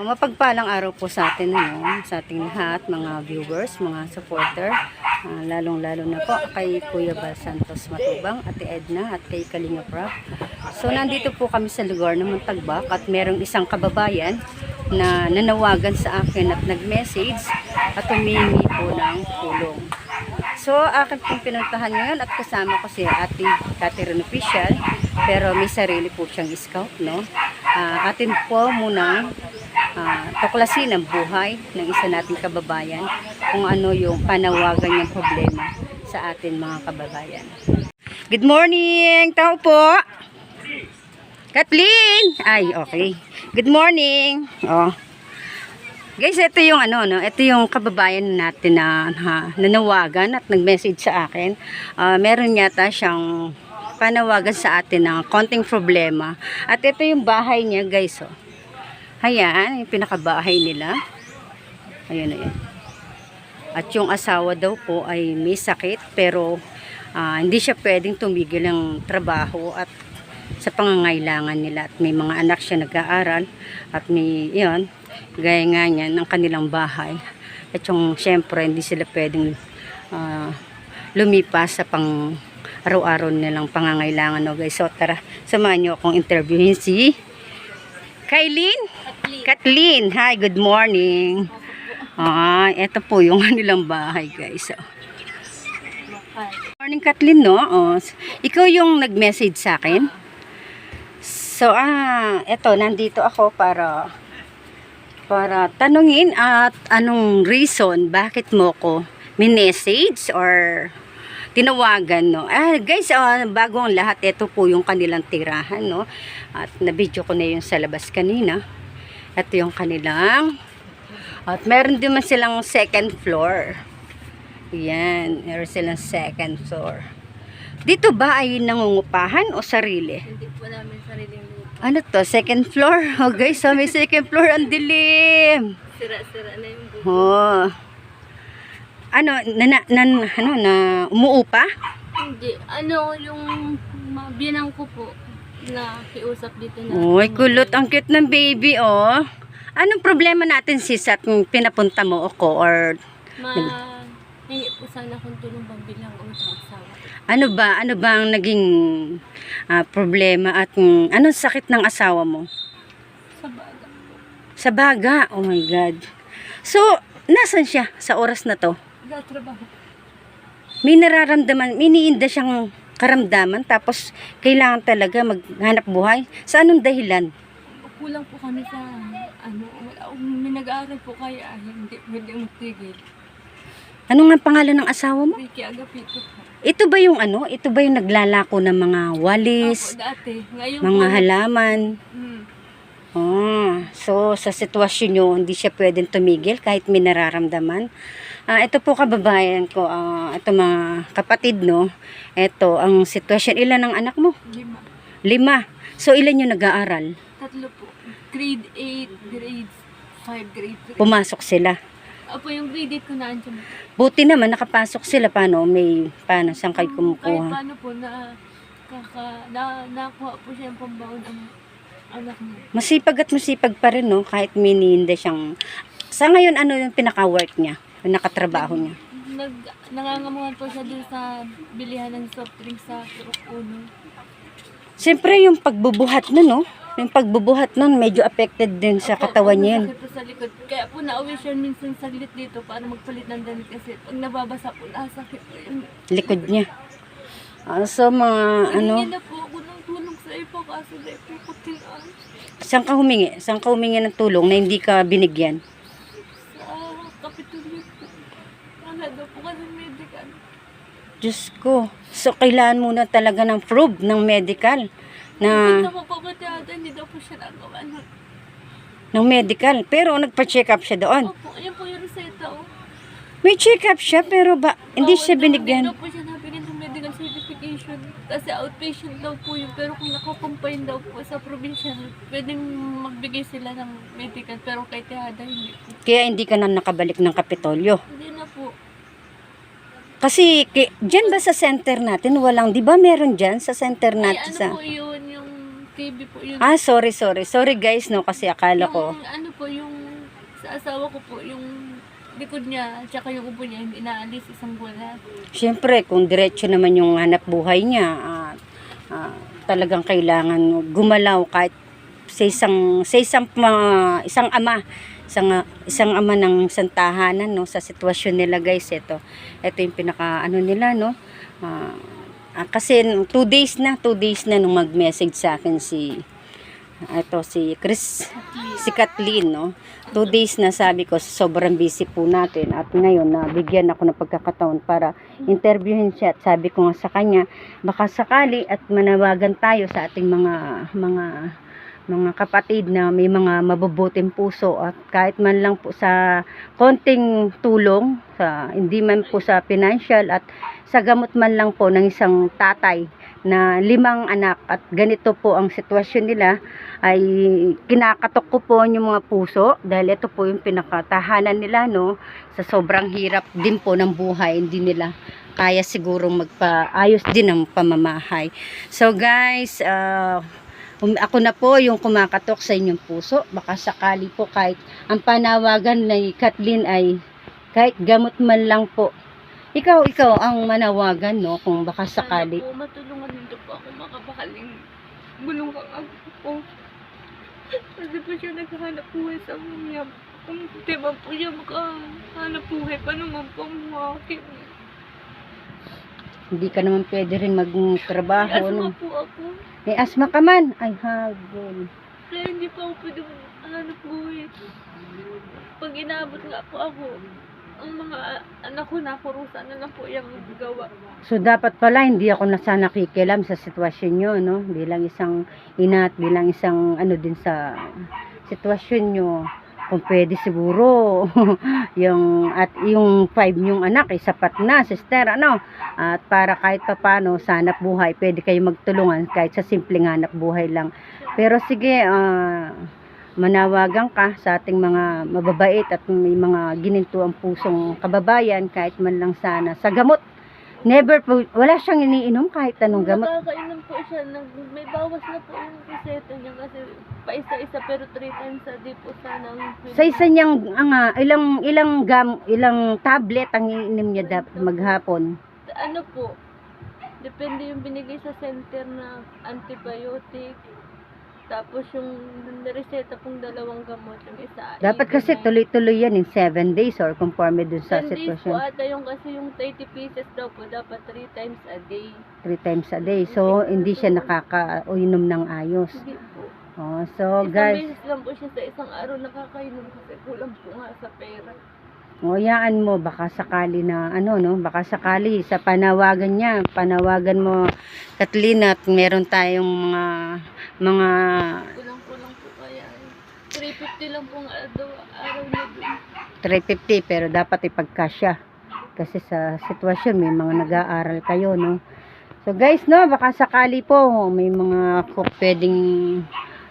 Oh, mapagpalang araw po sa atin, ano, sa ating lahat, mga viewers, mga supporter, ah, lalong-lalo na po kay Kuya Bal Santos Matubang, Ate Edna, at kay Kalinga Prab. So, nandito po kami sa lugar ng Montagbak at merong isang kababayan na nanawagan sa akin at nag-message at humingi po ng tulong. So, akin pong pinuntahan ngayon at kasama ko si Ate Catherine Official, pero may sarili po siyang scout, no? Ah, atin po muna ah, tuklasin ang buhay ng isa nating kababayan kung ano yung panawagan niyang problema sa atin mga kababayan. Good morning! Tao po! Kathleen! Ay, okay. Good morning! Oh. Guys, ito yung ano, no? Ito yung kababayan natin na ha, nanawagan at nag-message sa akin. Ah, meron yata siyang panawagan sa atin ng konting problema. At ito yung bahay niya, guys, oh. Ayan, yung pinakabahay nila. Ayan, ayan. At yung asawa daw po ay may sakit pero ah, hindi siya pwedeng tumigil ng trabaho at sa pangangailangan nila at may mga anak siya nag-aaral at may yun, gaya nga niyan ng kanilang bahay. At yung syempre hindi sila pwedeng ah, lumipas sa pang araw-araw nilang pangangailangan. No, guys, so tara, samahan niyo akong interviewin si Kailin? Kathleen. Hi, good morning. Ah, ito po yung kanilang bahay, guys. Oh. Morning, Kathleen, no? Oh, ikaw yung nag-message sa akin. So, ah, eto, nandito ako para para tanungin at anong reason bakit mo ko minessage or tinawagan, no? Ah, guys, ah, bago lahat, ito po yung kanilang tirahan, no? At na-video ko na yung sa labas kanina. Ito yung kanilang at meron din man silang second floor. Yan, meron silang second floor. Dito ba ay nangungupahan o sarili? Hindi po namin sariling lupa. Ano to? Second floor? Oh guys, oh, may second floor. Ang dilim. Sira-sira na yung buhay. Oh. Ano, na, na, na- ano, na umuupa? Hindi. Ano, yung mabinang ko po na kiusap dito na. Uy, kulot. Ang cute ng baby, oh. Anong problema natin sis at pinapunta mo ako or Ma, hingi po sana kung tulong pambilang utang asawa. ano ba? Ano ba ang naging ah, problema at mm, anong sakit ng asawa mo? Sa baga. Sa baga. Oh my God. So, nasan siya sa oras na to? Gatrabaho. May nararamdaman, may iniinda siyang karamdaman tapos kailangan talaga maghanap buhay. Sa anong dahilan? Kulang po kami sa ano, akong may nag-aaral po kaya ay hindi pwede magtigil. Ano nga pangalan ng asawa mo? Ricky Agapito po. Ito ba yung ano? Ito ba yung naglalako ng mga walis, Ako dati. Ngayon mga po. halaman? Hmm. Oh, so sa sitwasyon nyo, hindi siya pwedeng tumigil kahit may nararamdaman. Ah, ito po kababayan ko, ah, ito mga kapatid, no? Ito, ang sitwasyon. Ilan ang anak mo? Lima. Lima. So, ilan yung nag-aaral? Tatlo po. Grade 8, grade 5, grade 3. Pumasok sila. Apo, yung grade 8 ko na andyan. Buti naman, nakapasok sila. Paano? May, paano? Saan kayo Kahit kumukuha? paano po na, kaka, na, nakuha po siya yung pambaon ang. Masipag at masipag pa rin, no? Kahit mininda siyang... Sa ngayon, ano yung pinaka-work niya? Yung nakatrabaho niya? Nag, nangangamuhan po siya dun sa bilihan ng soft drink sa Turok Uno. Siyempre, yung pagbubuhat na, no? Yung pagbubuhat nun, medyo affected din sa Opo, katawan niya. masakit po sa likod. Kaya po nauwi siya minsan saglit dito para magpalit ng damit kasi pag nababasa po, nasakit po yung Likod niya. Ah, so, mga, ano, Hindi na po ako ng tulong sa na po ko tinaan saan ka humingi? Saan ka humingi ng tulong na hindi ka binigyan? sa kapitulyo po. Wala daw po kasi medical. Diyos ko. So, kailangan muna talaga ng proof ng medical. Hindi Na, na po pabatiyada, hindi daw po siya nagawa. nun. ng medical. Pero, nagpa-check up siya doon. Opo, ayan po yung reseta oh. May check up siya, pero ba, hindi siya daw- binigyan. Hindi daw po siya nabigyan ng medical certification. Kasi outpatient daw po yun. Pero kung nakakumpine daw po sa probinsya, pwedeng magbigay sila ng medical. Pero kay Tihada, hindi po. Kaya hindi ka na nakabalik ng Kapitolyo. Hindi na po. Kasi, ki, dyan ba sa center natin, walang, di ba meron dyan sa center Ay, natin ano sa... po yun, yung CCTV po yun. Ah, sorry, sorry. Sorry guys, no, kasi akala ko. Yung ano po, yung sa asawa ko po, yung likod niya, tsaka yung upo niya, hindi naalis isang buwan na. Siyempre, kung diretso naman yung hanap buhay niya, ah, ah, talagang kailangan gumalaw kahit sa isang, sa isang, ma- isang ama, isang, ah, isang ama ng isang tahanan, no, sa sitwasyon nila guys, ito, ito yung pinaka, ano nila, no, ah, ah, kasi two days na, two days na nung mag-message sa akin si, ito si Chris, si Kathleen, no, two days na sabi ko, sobrang busy po natin. At ngayon nabigyan ako ng pagkakataon para interviewin siya. At sabi ko nga sa kanya, baka sakali at manawagan tayo sa ating mga mga mga kapatid na may mga mabubuting puso. At kahit man lang po sa konting tulong, sa, hindi man po sa financial at sa gamot man lang po ng isang tatay na limang anak. At ganito po ang sitwasyon nila. Ay kinakatok ko po yung mga puso dahil ito po yung pinakatahanan nila no? Sa sobrang hirap din po ng buhay hindi nila kaya sigurong magpaayos din ng pamamahay. So guys uh, ako na po yung kumakatok sa inyong puso. Baka sakali po kahit ang panawagan ni Kathleen ay kahit gamot man lang po ikaw ikaw ang manawagan no kung baka sakali Sana po, matulungan nito po ako makapakaling bulong kang ako po. Kasi po siya naghahanap buhay sa niya. Kung di ba po siya makahanap buhay, paano man po ang akin? hindi ka naman pwede rin magtrabaho Asma no po ako. may asma ka man ay hagol Kaya hindi pa ako pwede hanap buhay. Pag inabot nga po ako, ang mga anak ko nakurusan na lang po yung gawa. So dapat pala hindi ako nasa nakikilam sa sitwasyon nyo, no? Bilang isang ina at bilang isang ano din sa sitwasyon nyo. Kung pwede siguro yung at yung five yung anak ay sapat na, sister, ano? At para kahit papano sa hanap buhay, pwede kayo magtulungan kahit sa simpleng hanap buhay lang. Pero sige, ah, manawagan ka sa ating mga mababait at may mga gininto ang pusong kababayan kahit man lang sana sa gamot Never po, wala siyang iniinom kahit anong gamot. Nakakainom po siya. Nag, may bawas na po yung reseta niya kasi pa isa-isa pero three times a day po sana. Sa isa niyang, ang, ilang, ilang gam, ilang tablet ang iniinom niya dapat maghapon. Ano po, depende yung binigay sa center na antibiotic. Tapos yung reseta pong dalawang gamot, yung isa. Dapat kasi 89. tuloy-tuloy yan in 7 days or conforme dun sa 10 days po sitwasyon. ata yung kasi yung 30 pieces daw po dapat 3 times a day. 3 times a day. So, hindi siya nakakainom ng ayos. Hindi po. Oh, so Isang guys, beses lang po siya sa isang araw nakakainom kasi kulang po nga sa pera. Nguyaan mo, baka sakali na, ano, no? Baka sakali sa panawagan niya, panawagan mo, Kathleen, at meron tayong mga, mga, Kulang-kulang po kaya. eh. 350 lang po ang araw, araw niya dun. 350, pero dapat ipagkasya. Kasi sa sitwasyon, may mga nag-aaral kayo, no? So guys, no, baka sakali po, may mga pwedeng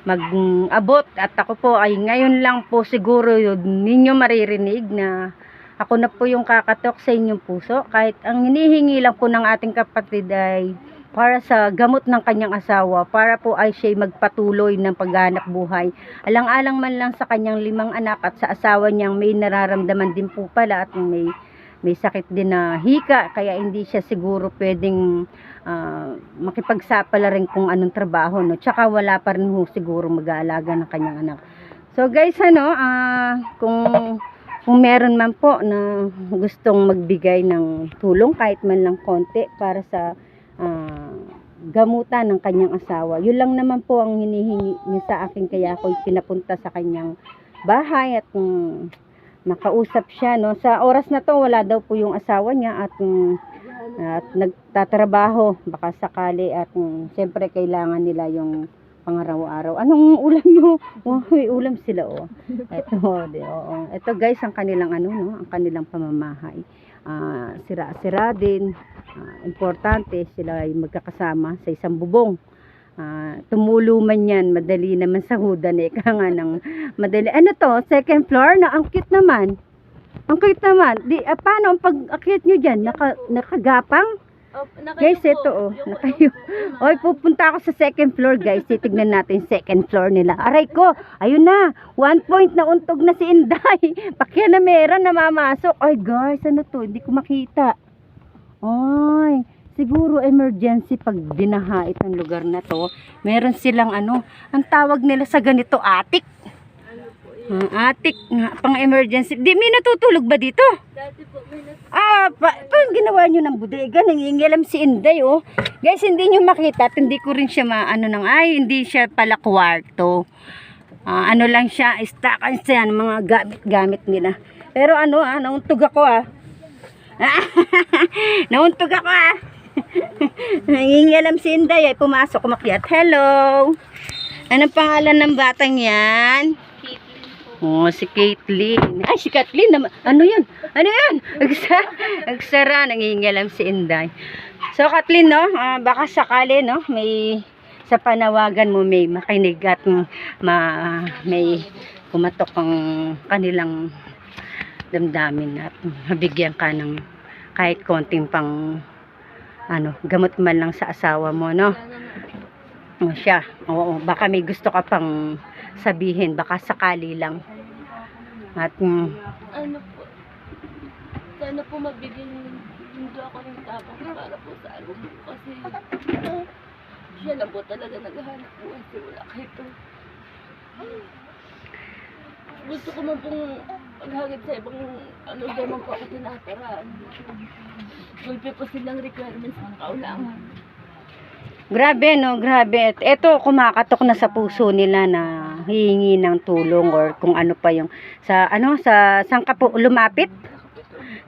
mag-abot. At ako po ay ngayon lang po siguro yun, ninyo maririnig na ako na po yung kakatok sa inyong puso. Kahit ang hinihingi lang po ng ating kapatid ay para sa gamot ng kanyang asawa, para po ay siya magpatuloy ng paghanap buhay. Alang-alang man lang sa kanyang limang anak at sa asawa niyang may nararamdaman din po pala at may may sakit din na hika kaya hindi siya siguro pwedeng ah, makipagsapala rin kung anong trabaho no tsaka wala pa rin ho siguro mag-aalaga ng kanyang anak so guys ano ah, kung kung meron man po na gustong magbigay ng tulong kahit man lang konti para sa ah, gamutan ng kanyang asawa. Yun lang naman po ang hinihingi niya sa akin kaya ako pinapunta sa kanyang bahay at mm, nakausap siya no? Sa oras na to wala daw po yung asawa niya at mm, at nagtatrabaho baka sakali at mm, siyempre kailangan nila yung pangaraw-araw anong ulam nyo oh, may ulam sila oh ito di, oo. ito guys ang kanilang ano no ang kanilang pamamahay Ah, sira-sira din Ah, importante sila ay magkakasama sa isang bubong Ah, tumulo man yan, madali naman sa hudan eh. Kaya nga ng madali. Ano to? Second floor? Na, ang cute naman. Ang cute naman. Di, ah, paano ang pag-akit nyo dyan? Naka, nakagapang? Oh, nakayo Guys, po. ito oh, Yung nakayo. ano po, Oy, pupunta ako sa second floor, guys. Titignan natin second floor nila. Aray ko, ayun na. One point na untog na si Inday. Pakya na meron na mamasok. Ay, guys, ano to? Hindi ko makita. Ay, siguro emergency pag binaha itong lugar na to. Meron silang ano, ang tawag nila sa ganito, atik. Ah, atik nga, pang emergency. Di, may natutulog ba dito? Dati po, may nas... Ah, pa, paano ginawa nyo ng bodega? Nangingilam si Inday, oh. Guys, hindi nyo makita at hindi ko rin siya maano ng, ay, hindi siya pala kwarto. Ah, ano lang siya, istakan siya ng mga gamit-gamit nila. Pero ano, ah, nauntog ako, ah. nauntog ako, ah. Nangingilam si Inday, ay pumasok, umakyat. Hello! Anong pangalan ng batang yan? Caitlyn. Oh, si Caitlyn. Ay, si Kathleen naman. Ano yun? Ano yun? Agsara, agsara nangingilam si Inday. So, Kathleen, no, ah, baka sakali, no, may sa panawagan mo may makinig at ma, may kumatok ang kanilang damdamin at mabigyan ka ng kahit konting pang ano, gamot man lang sa asawa mo, no? O siya, oo, baka may gusto ka pang sabihin, baka sakali lang. At mm, Ano po, sana po mabigyan hindi ako ng tapang para po sa ano po kasi siya na po talaga naghahanap po kasi wala kahit gusto ko man pong maghagit sa ibang ano di man po ako tinataraan. Gulpi po silang requirements ng kaulangan. Grabe no, grabe. Ito kumakatok na sa puso nila na hihingi ng tulong or kung ano pa yung sa ano sa saan ka po lumapit?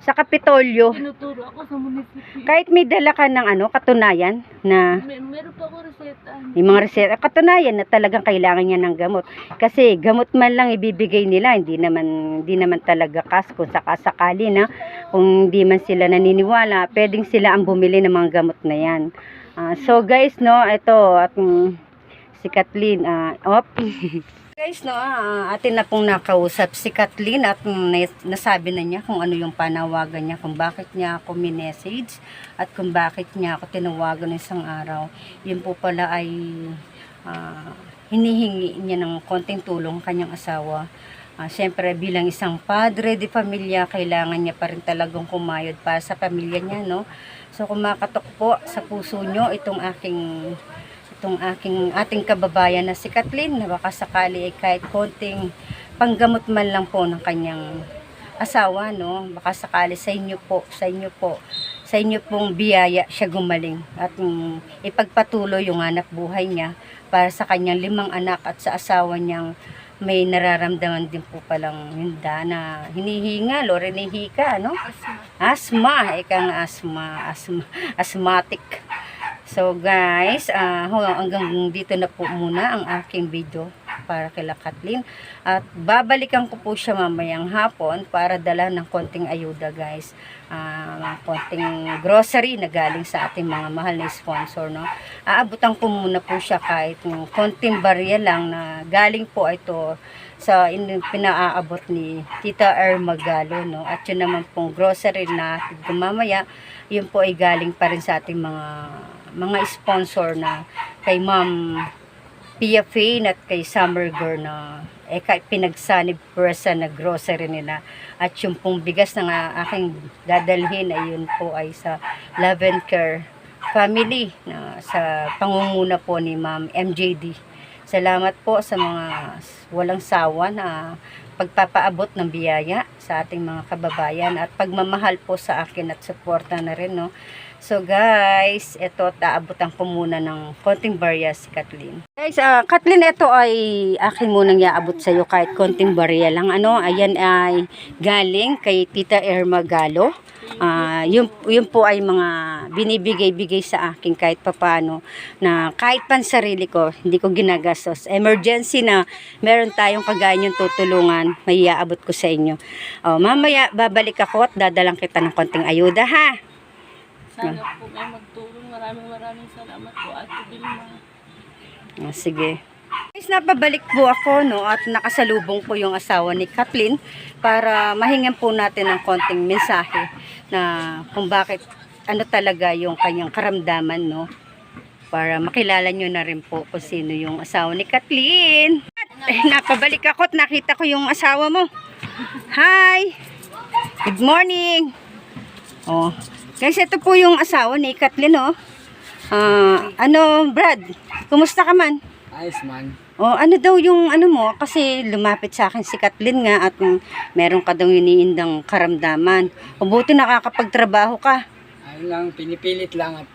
Sa Kapitolyo. Tinuturo ako sa munisipyo. Kahit may dala ka ng ano, katunayan na May, meron pa ako reseta. Yung mga reseta, katunayan na talagang kailangan niya ng gamot. Kasi gamot man lang ibibigay nila, hindi naman hindi naman talaga kas kung sakasakali na kung hindi man sila naniniwala, pwedeng sila ang bumili ng mga gamot na yan. Ah, so guys, no, ito at mm, si Kathleen, ah, op. guys, no, ah, atin na pong nakausap si Kathleen at nas- nasabi na niya kung ano yung panawagan niya, kung bakit niya ako minessage at kung bakit niya ako tinawagan ng isang araw. Yun po pala ay ah, hinihingi niya ng konting tulong ang kanyang asawa. Ah, Siyempre bilang isang padre de pamilya, kailangan niya pa rin talagang kumayod para sa pamilya niya, no? So kumakatok po sa puso nyo itong aking itong aking ating kababayan na si Kathleen na baka sakali ay kahit konting panggamot man lang po ng kanyang asawa, no? Baka sakali sa inyo po, sa inyo po, sa inyo pong biyaya siya gumaling at mm, ipagpatuloy yung anak buhay niya para sa kanyang limang anak at sa asawa niyang may nararamdaman din po palang hinda na hinihingal o hinihika, no? Asma. Asma, ika nga asma, asma, asthmatic. So guys, ah, hanggang dito na po muna ang aking video para kay Kathleen. At babalikan ko po siya mamayang hapon para dala ng konting ayuda guys. Ah, konting grocery na galing sa ating mga mahal na sponsor. No? Aabutan ko muna po siya kahit yung konting barya lang na galing po ito sa in, pinaaabot ni Tita Irma Galo. No? At yun naman pong grocery na mamaya, yun po ay galing pa rin sa ating mga mga sponsor na kay Ma'am Pia Fane at kay Summer Girl na eh, kay pinagsanib presa na grocery nila. At yung pong bigas nga aking dadalhin ay yun po ay sa Love and Care Family na sa pangunguna po ni Ma'am MJD. Salamat po sa mga walang sawa na pagpapaabot ng biyaya sa ating mga kababayan at pagmamahal po sa akin at suporta na rin, no? So guys, ito taabutan ko muna ng konting barya si Kathleen. Guys, ah Kathleen, ito ay akin munang iaabot sa iyo kahit konting barya lang. Ano, ayan ay galing kay Tita Irma Galo. Ah, yun, yun po ay mga binibigay-bigay sa akin kahit papano na kahit pan sarili ko, hindi ko ginagastos. Emergency na meron tayong kagaya niyong tutulungan, may iaabot ko sa inyo. Oh, mamaya babalik ako at dadalang kita ng konting ayuda ha. Sana po may magtulong. Maraming maraming salamat po, Ate Vilma. Ah, sige. Guys, napabalik po ako no at nakasalubong po yung asawa ni Kathleen para mahingan po natin ng konting mensahe na kung bakit ano talaga yung kanyang karamdaman, no? Para makilala nyo na rin po kung sino yung asawa ni Kathleen. Eh, napabalik ako at nakita ko yung asawa mo. Hi! Good morning! Oh. Guys, ito po yung asawa ni Kathleen, oh. Ah, ano, Brad? Kumusta ka man? Ayos man. O ano daw yung ano mo kasi lumapit sa akin si Kathleen nga at mm, meron ka daw iniindang karamdaman. Mabuti nakakapagtrabaho ka. Ayun lang, pinipilit lang at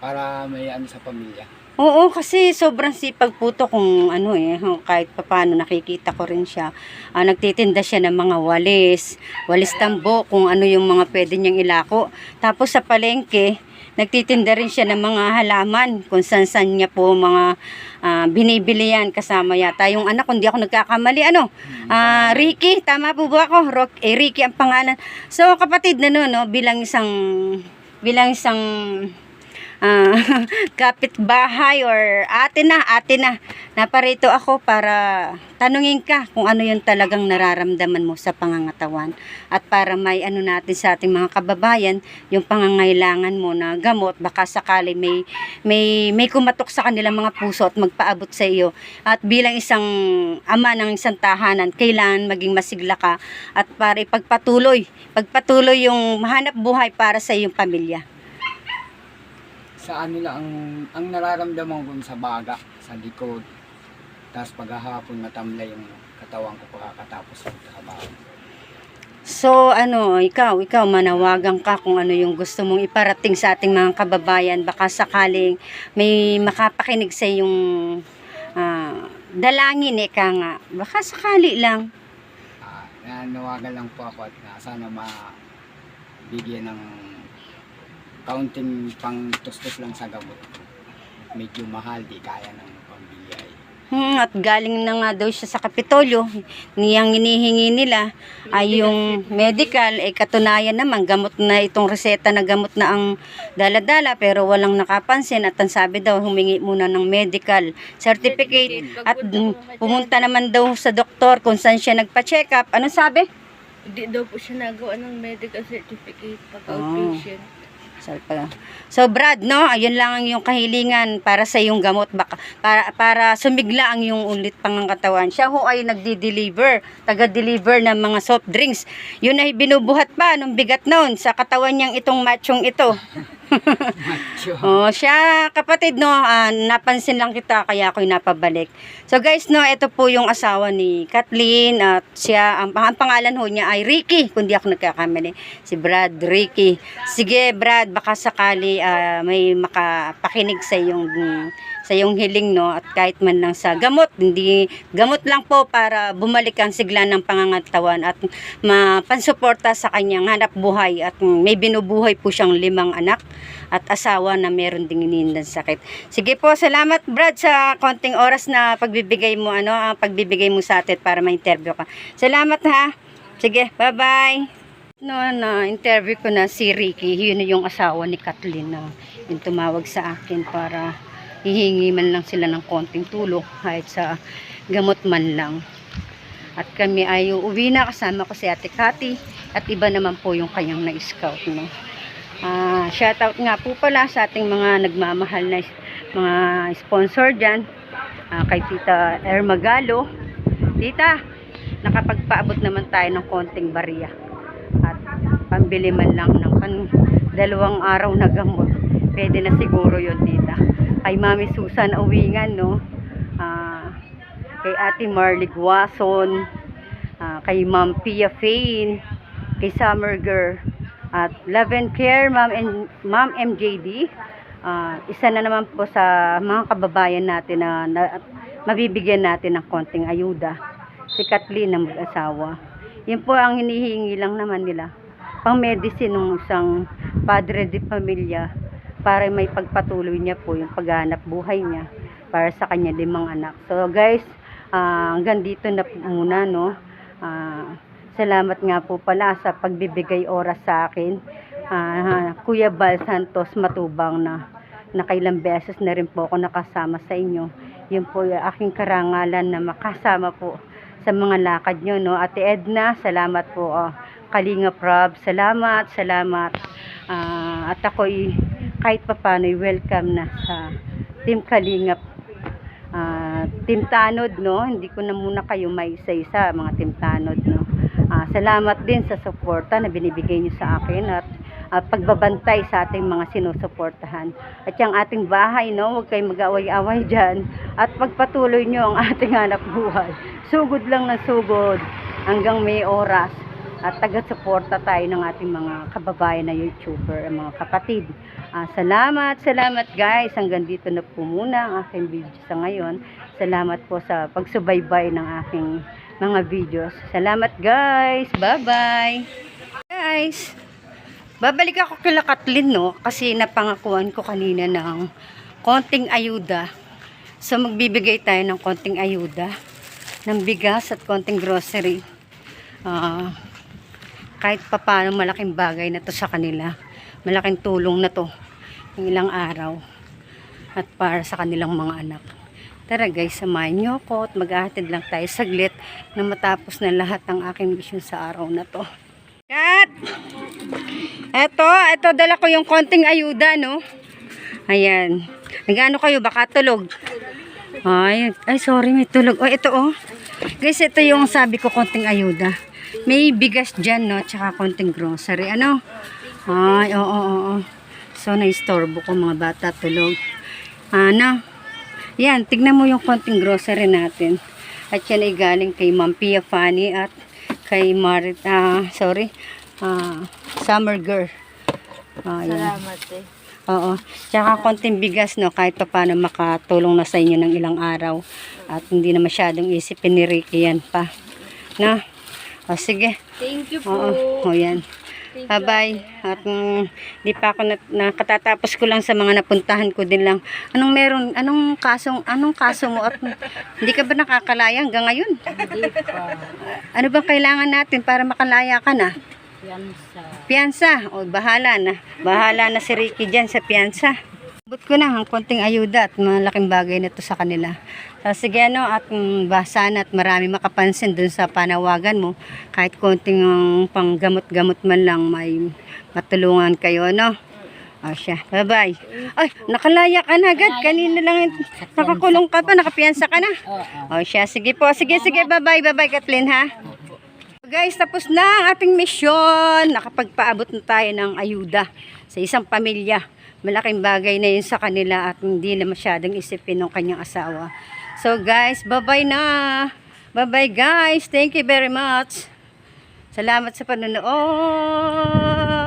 para may ano sa pamilya. Oo, kasi sobrang sipag po to kung ano eh, kahit papano nakikita ko rin siya. Ah, nagtitinda siya ng mga walis, walis tambo, kung ano yung mga pwede niyang ilako. Tapos sa palengke, nagtitinda rin siya ng mga halaman, kung saan-saan niya po mga ah, binibili yan kasama yata. Yung anak, kung di ako nagkakamali, ano? Ah, Ricky, tama po ba ako? Rock, eh, Ricky ang pangalan. So, kapatid na no, no, bilang isang, bilang isang ah, kapitbahay or ate na, ate na. Naparito ako para tanungin ka kung ano yung talagang nararamdaman mo sa pangangatawan. At para may ano natin sa ating mga kababayan, yung pangangailangan mo na gamot, baka sakali may, may, may kumatok sa kanilang mga puso at magpaabot sa iyo. At bilang isang ama ng isang tahanan, kailangan maging masigla ka at para ipagpatuloy, pagpatuloy yung mahanap buhay para sa iyong pamilya. Sa ano lang, ang, ang nararamdaman ko sa baga, sa likod. Tapos paghahapon matamlay yung katawan ko pagkakatapos ng trabaho. So, ano, ikaw, ikaw, manawagan ka kung ano yung gusto mong iparating sa ating mga kababayan. Baka sakaling may makapakinig sa yung ah, dalangin, eka nga. Baka sakali lang. Ah, nanawagan lang po ako at na sana ma bigyan ng kaunting pang tustos lang sa gamot. Medyo mahal, di kaya ng pambili ay. Hmm, at galing na nga daw siya sa Kapitolyo. Niyang hinihingi nila ay yung medical. Eh, katunayan naman, gamot na itong reseta na gamot na ang daladala pero walang nakapansin. At ang sabi daw, humingi muna ng medical certificate. At pumunta naman daw sa doktor kung saan siya nagpa-check up. Anong sabi? Hindi daw po siya nagawa ng medical certificate pag Oh. outpatient. Pa- So Brad, no, ayun lang ang yung kahilingan para sa iyong gamot baka para para sumigla ang iyong ulit pangangatawan. Siya ho ay nagdi-deliver, taga-deliver ng mga soft drinks. Yun ay binubuhat pa nung bigat noon sa katawan niyang itong machong ito. Oh, siya kapatid no, ah, napansin lang kita kaya ako'y napabalik. So guys no, ito po yung asawa ni Kathleen at siya ang, ang pangalan ho niya ay Ricky, kung di ako nagkakamali. Si Brad Ricky. Sige Brad, baka sakali ah, may makapakinig sa yung sa yung hiling no at kahit man lang sa gamot hindi gamot lang po para bumalik ang sigla ng pangangatawan at mapansuporta sa kanyang hanap buhay at may binubuhay po siyang limang anak at asawa na meron ding inindan sakit. Sige po, salamat Brad sa konting oras na pagbibigay mo ano, ang pagbibigay mo sa atin para ma-interview ka. Salamat ha. Sige, bye-bye. No, na interview ko na si Ricky, yun yung asawa ni Kathleen na yung tumawag sa akin para hihingi man lang sila ng konting tulong kahit sa gamot man lang. At kami ay uuwi na kasama ko si Ate Cathy at iba naman po yung kanyang na-scout. No? Ah, shoutout nga po pala sa ating mga nagmamahal na mga sponsor dyan. Ah, kay Tita Ermagalo. Tita, nakapagpaabot naman tayo ng konting bariya. At pambili man lang ng pan dalawang araw na gamot. Pwede na siguro yun, tita. Kay Mami Susan Awingan, no? Ah, kay Ate Marley Guason, ah, kay Ma'am Pia Fain, kay Summer Girl, at Love and Care, Ma'am, Ma'am MJD. Ah, isa na naman po sa mga kababayan natin na, na mabibigyan natin ng konting ayuda. Si Kathleen ng mag-asawa. Yun po ang hinihingi lang naman nila. Pang medicine ng isang padre de pamilya para may pagpatuloy niya po yung paghanap buhay niya para sa kanya limang anak. So guys, ah, hanggang dito na po muna no. Ah, salamat nga po pala sa pagbibigay oras sa akin. Ah, Kuya Bal Santos Matubang na nakailang beses na rin po ako nakasama sa inyo. Yun po yung aking karangalan na makasama po sa mga lakad nyo, no? Ate Edna, salamat po. Oh. Kalinga Prab, salamat, salamat. Ah, at ako'y kahit papano welcome na sa Team Kalingap. Ah, Team Tanod no? Hindi ko na muna kayo may isa-isa mga Team Tanod no? Ah, salamat din sa suporta na binibigay niyo sa akin at ah, pagbabantay sa ating mga sinusuportahan. At yung ating bahay no? Huwag kayong mag-away-away dyan at pagpatuloy niyo ang ating hanap buhay. Sugod lang ng sugod hanggang may oras at taga-suporta tayo ng ating mga kababayan na YouTuber, ang mga kapatid. Ah, salamat, salamat guys. Hanggang dito na po muna ang aking video sa ngayon. Salamat po sa pagsubaybay ng aking mga videos. Salamat guys. Bye-bye. Guys, babalik ako kila Kathleen no kasi napangakuan ko kanina ng konting ayuda. So magbibigay tayo ng konting ayuda ng bigas at konting grocery. Ah, kahit papano malaking bagay na to sa kanila. Malaking tulong na to ng ilang araw at para sa kanilang mga anak. Tara guys, samahan niyo ako at maghahatid lang tayo saglit na matapos na lahat ng aking mission sa araw na to. Kat! Eto, eto dala ko yung konting ayuda, no? Ayan. Nagano kayo, baka tulog. Ay, ay sorry, may tulog. Oh, ito oh. Guys, ito yung sabi ko konting ayuda. May bigas dyan, no? Tsaka konting grocery. Ano? Ay, oo, oo, oo. So, na-istorbo ko mga bata tulog. Ano? Yan, tignan mo yung konting grocery natin. At yan ay galing kay Ma'am Pia Fanny at kay Marit, ah, sorry, ah, Summer Girl. Ah, yan. Salamat eh. Oo. Tsaka konting bigas, no, kahit pa paano makatulong na sa inyo ng ilang araw. At hindi na masyadong isipin ni Ricky yan pa. Na? O, sige. Thank you po. Oo. O, yan. Bye-bye. At mm, di pa ako na, nakatatapos ko lang sa mga napuntahan ko din lang. Anong meron? Anong kasong, anong kaso mo? At hindi ka ba nakakalaya hanggang ngayon? Hindi pa. Ano bang kailangan natin para makalaya ka na? Yan sa... Piyansa. O, bahala na. Bahala na si Ricky dyan sa piyansa. But ko na ang konting ayuda at malaking bagay na to sa kanila. So, sige ano, at um, sana at marami makapansin dun sa panawagan mo. Kahit konting um, panggamot-gamot man lang may matulungan kayo, no? O siya, bye-bye. Ay, nakalaya ka na agad. Kanina lang, nakakulong ka pa, nakapiyansa ka na. O siya, sige po. Sige, sige, bye-bye, bye-bye, Kathleen, ha? Guys, tapos na ang ating mission. Nakapagpaabot na tayo ng ayuda sa isang pamilya. Malaking bagay na yun sa kanila at hindi na masyadong isipin ng kanyang asawa. So guys, bye-bye na. Bye-bye guys. Thank you very much. Salamat sa panonood.